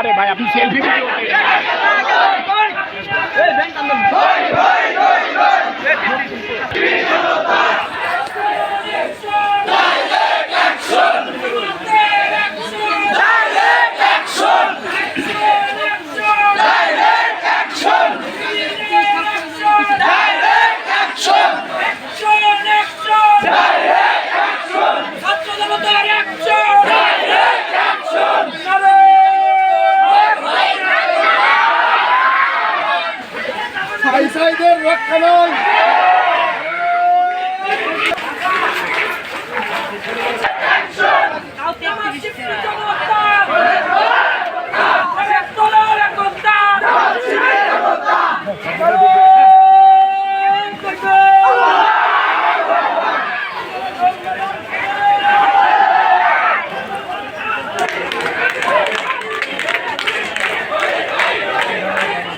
আরে ভাই আপনি সেলফি সাইসাইদের রক্ষা নয়।